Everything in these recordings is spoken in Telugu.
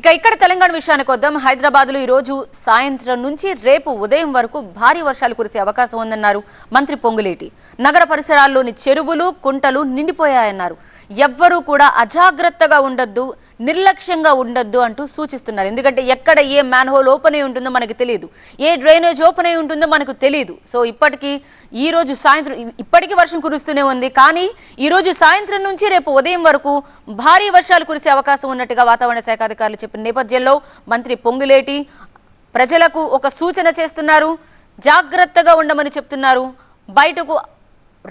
ఇక ఇక్కడ తెలంగాణ విషయానికి వద్దాం. హైదరాబాద్లో ఈ రోజు సాయంత్రం నుంచి రేపు ఉదయం వరకు భారీ వర్షాలు కురిసే అవకాశం ఉందన్నారు మంత్రి పొంగులేటి. నగర పరిసరాల్లోని చెరువులు కుంటలు నిండిపోయాయన్నారు. ఎవ్వరూ కూడా అజాగ్రత్తగా ఉండొద్దు నిర్లక్ష్యంగా ఉండొద్దు అంటూ సూచిస్తున్నారు. ఎందుకంటే ఎక్కడ ఏ మ్యాన్ హోల్ ఓపెన్ అయి ఉంటుందో మనకు తెలియదు ఏ డ్రైనేజ్ ఓపెన్ అయి ఉంటుందో మనకు తెలియదు సో ఇప్పటికీ ఈరోజు సాయంత్రం ఇప్పటికీ వర్షం కురుస్తూనే ఉంది. కానీ ఈరోజు సాయంత్రం నుంచి రేపు ఉదయం వరకు భారీ వర్షాలు కురిసే అవకాశం ఉన్నట్టుగా వాతావరణ శాఖ అధికారులు చెప్పిన నేపథ్యంలో మంత్రి పొంగులేటి ప్రజలకు ఒక సూచన చేస్తున్నారు. జాగ్రత్తగా ఉండమని చెప్తున్నారు. బయటకు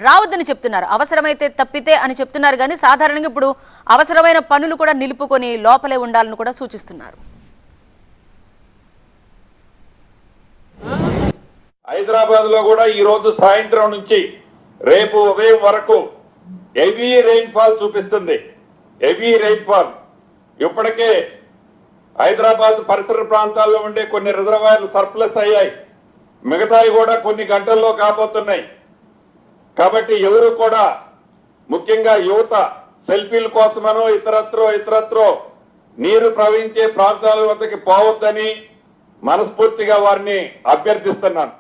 రావద్దని చెప్తున్నారు. అవసరమైతే తప్పితే అని చెప్తున్నారు కానీ సాధారణంగా ఇప్పుడు అవసరమైన పనులు కూడా నిలుపుకొని లోపలే ఉండాలని కూడా సూచిస్తున్నారు. హైదరాబాద్లో కూడా ఈ రోజు సాయంత్రం నుంచి రేపు ఉదయం వరకు హెవీ రెయిన్ ఫాల్ చూపిస్తుంది. హెవీ రెయిన్ ఫాల్ ఇప్పటికే హైదరాబాద్ పరిసర ప్రాంతాల్లో ఉండే కొన్ని రిజర్వాయర్లు సర్ప్లస్ అయ్యాయి. మిగతావి కూడా కొన్ని గంటల్లో కాబోతున్నాయి. కాబట్టి ఎవరు కూడా ముఖ్యంగా యువత సెల్ఫీల కోసమనో ఇతరత్రో ఇతరత్రో నీరు ప్రవహించే ప్రాంతాల వద్దకి పోవద్దని మనస్ఫూర్తిగా వారిని అభ్యర్థిస్తున్నాను.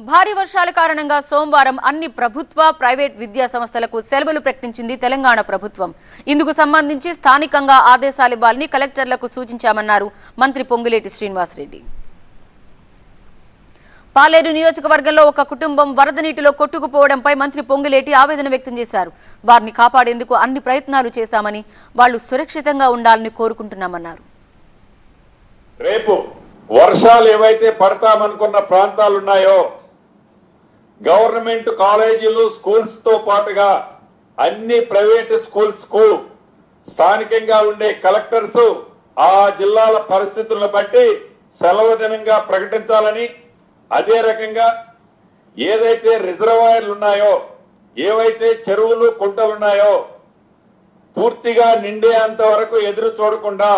భారీ వర్షాల కారణంగా సోమవారం అన్ని ప్రభుత్వ ప్రైవేట్ విద్యా సంస్థలకు సెలవులు ప్రకటించింది తెలంగాణ ప్రభుత్వం. ఇందుకు సంబంధించి స్థానికంగా ఆదేశాలివ్వాలని కలెక్టర్లకు సూచించామన్నారు మంత్రి పొంగులేటి శ్రీనివాసరెడ్డి. పాలేరు నియోజకవర్గంలో ఒక కుటుంబం వరద నీటిలో కొట్టుకుపోవడంపై మంత్రి పొంగులేటి ఆవేదన వ్యక్తం చేశారు. వారిని కాపాడేందుకు అన్ని ప్రయత్నాలు చేశామని వాళ్ళు సురక్షితంగా ఉండాలని కోరుకుంటున్నామన్నారు. రేపు వర్షాలు ఏవైతే పడతామనుకున్న ప్రాంతాలు ఉన్నాయో గవర్నమెంట్ కాలేజీలు స్కూల్స్తో పాటుగా అన్ని ప్రైవేట్ స్కూల్స్కు స్థానికంగా ఉండే కలెక్టర్స్ ఆ జిల్లాల పరిస్థితులను బట్టి సెలవు దినంగా ప్రకటించాలని అదే రకంగా ఏదైతే రిజర్వాయర్లు ఉన్నాయో ఏవైతే చెరువులు కుంటలు ఉన్నాయో పూర్తిగా నిండేంత వరకు ఎదురు చూడకుండా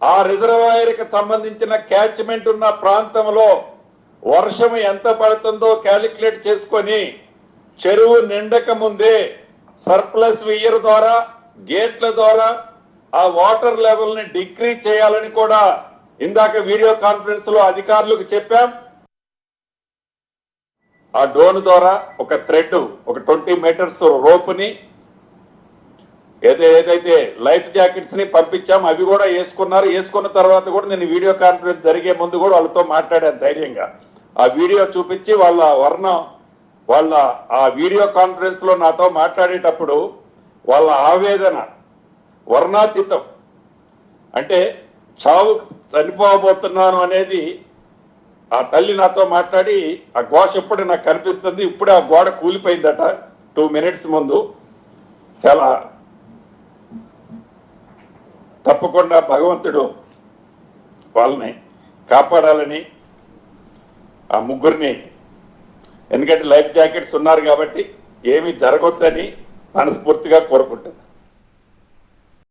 ఆ రిజర్వాయర్కి సంబంధించిన క్యాచ్మెంట్ ఉన్న ప్రాంతంలో వర్షం ఎంత పడుతుందో క్యాలిక్యులేట్ చేసుకొని చెరువు నిండక ముందే సర్ప్లస్ వియర్ ద్వారా గేట్ల ద్వారా ఆ వాటర్ లెవెల్ని డిక్రీజ్ చేయాలని కూడా ఇందాక వీడియో కాన్ఫరెన్స్లో అధికారులకు చెప్పాం. ఆ డ్రోన్ ద్వారా ఒక థ్రెడ్ ఒక ట్వంటీ మీటర్స్ రోపుని ఏదో ఏదైతే లైఫ్ జాకెట్స్ని పంపించాం అవి కూడా వేసుకున్నారు. వేసుకున్న తర్వాత కూడా నేను వీడియో కాన్ఫరెన్స్ జరిగే ముందు కూడా వాళ్ళతో మాట్లాడాను ధైర్యంగా. ఆ వీడియో చూపించి వాళ్ళ వర్ణం వాళ్ళ ఆ వీడియో కాన్ఫరెన్స్లో నాతో మాట్లాడేటప్పుడు వాళ్ళ ఆవేదన వర్ణాతీతం. అంటే చావు చనిపోబోతున్నాను అనేది ఆ తల్లి నాతో మాట్లాడి ఆ ఘోష ఇప్పుడు నాకు కనిపిస్తుంది. ఇప్పుడే ఆ గోడ కూలిపోయిందట టూ మినిట్స్ ముందు. చాలా తప్పకుండా భగవంతుడు వాళ్ళని కాపాడాలని ఆ ముగ్గురిని ఎందుకంటే లైఫ్ జాకెట్స్ ఉన్నారు కాబట్టి ఏమీ జరగొద్దని మనస్ఫూర్తిగా కోరుకుంటుంది